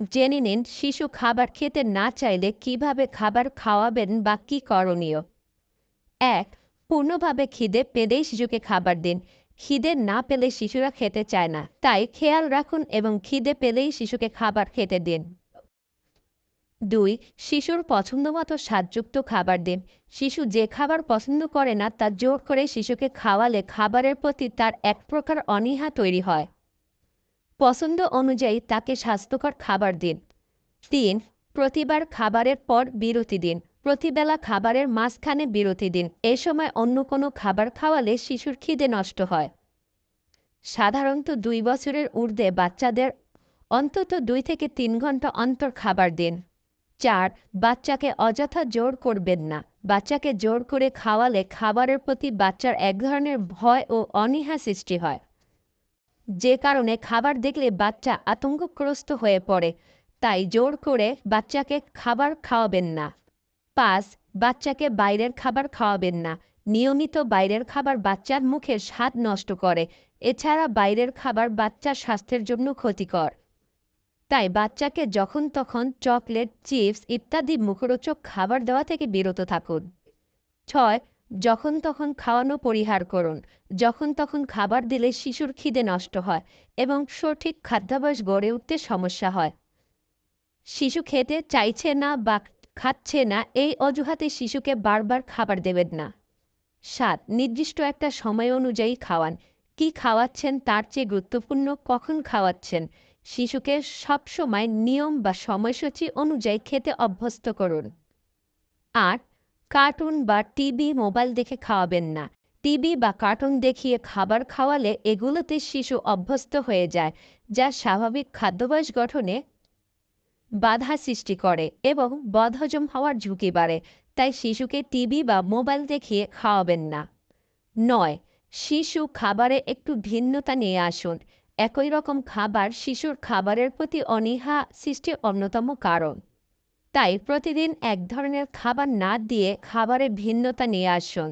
জেনে নিন, শিশু খাবার খেতে না চাইলে কীভাবে খাবার খাওয়াবেন বা কী করণীয়? এক, পূর্ণভাবে খিদে পেলেই শিশুকে খাবার দিন। খিদে না পেলে শিশুরা খেতে চায় না, তাই খেয়াল রাখুন এবং খিদে পেলেই শিশুকে খাবার খেতে দিন। দুই, শিশুর পছন্দমতো স্বাদযুক্ত খাবার দিন। শিশু যে খাবার পছন্দ করে না, তা জোর করে শিশুকে খাওয়ালে খাবারের প্রতি তার এক প্রকার অনীহা তৈরি হয়। পছন্দ অনুযায়ী তাকে স্বাস্থ্যকর খাবার দিন। তিন, প্রতিবার খাবারের পর বিরতি দিন। প্রতিবেলা খাবারের মাঝখানে বিরতি দিন। এ সময় অন্য কোনো খাবার খাওয়ালে শিশুর খিদে নষ্ট হয়। সাধারণত দুই বছরের ঊর্ধ্বে বাচ্চাদের অন্তত দুই থেকে তিন ঘণ্টা অন্তর খাবার দিন। চার, বাচ্চাকে অযথা জোর করবেন না। বাচ্চাকে জোর করে খাওয়ালে খাবারের প্রতি বাচ্চার এক ধরনের ভয় ও অনীহা সৃষ্টি হয়। যে কারণে খাবার দেখলে বাচ্চা আতঙ্কগ্রস্ত হয়ে পড়ে, তাই জোর করে বাচ্চাকে খাবার খাওয়াবেন না। পাঁচ, বাচ্চাকে বাইরের খাবার খাওয়াবেন না। নিয়মিত বাইরের খাবার বাচ্চার মুখের স্বাদ নষ্ট করে, এছাড়া বাইরের খাবার বাচ্চার স্বাস্থ্যের জন্য ক্ষতিকর। তাই বাচ্চাকে যখন তখন চকলেট, চিপস ইত্যাদি মুখরোচক খাবার দেওয়া থেকে বিরত থাকুন। ছয় যখন তখন খাওয়ানো পরিহার করুন। যখন তখন খাবার দিলে শিশুর খিদে নষ্ট হয় এবং সঠিক খাদ্যাভ্যাস গড়ে উঠতে সমস্যা হয়। শিশু খেতে চাইছে না বা খাচ্ছে না, এই অজুহাতে শিশুকে বারবার খাবার দেবেন না। সাত, নির্দিষ্ট একটা সময় অনুযায়ী খাওয়ান। কি খাওয়াচ্ছেন তার চেয়ে গুরুত্বপূর্ণ কখন খাওয়াচ্ছেন? শিশুকে সবসময় নিয়ম বা সময়সূচি অনুযায়ী খেতে অভ্যস্ত করুন। আট কার্টুন বা টিভি মোবাইল দেখে খাওয়াবেন না। টিভি বা কার্টুন দেখিয়ে খাবার খাওয়ালে এগুলোতে শিশু অভ্যস্ত হয়ে যায়, যা স্বাভাবিক খাদ্যাভ্যাস গঠনে বাধা সৃষ্টি করে এবং বদহজম হওয়ার ঝুঁকি বাড়ে, তাই শিশুকে টিভি বা মোবাইল দেখিয়ে খাওয়াবেন না। নয়, শিশু খাবারে একটু ভিন্নতা নিয়ে আসুন। একই রকম খাবার শিশুর খাবারের প্রতি অনীহা সৃষ্টির অন্যতম কারণ। তাই প্রতিদিন এক ধরনের খাবার না দিয়ে খাবারে ভিন্নতা নিয়ে আসুন।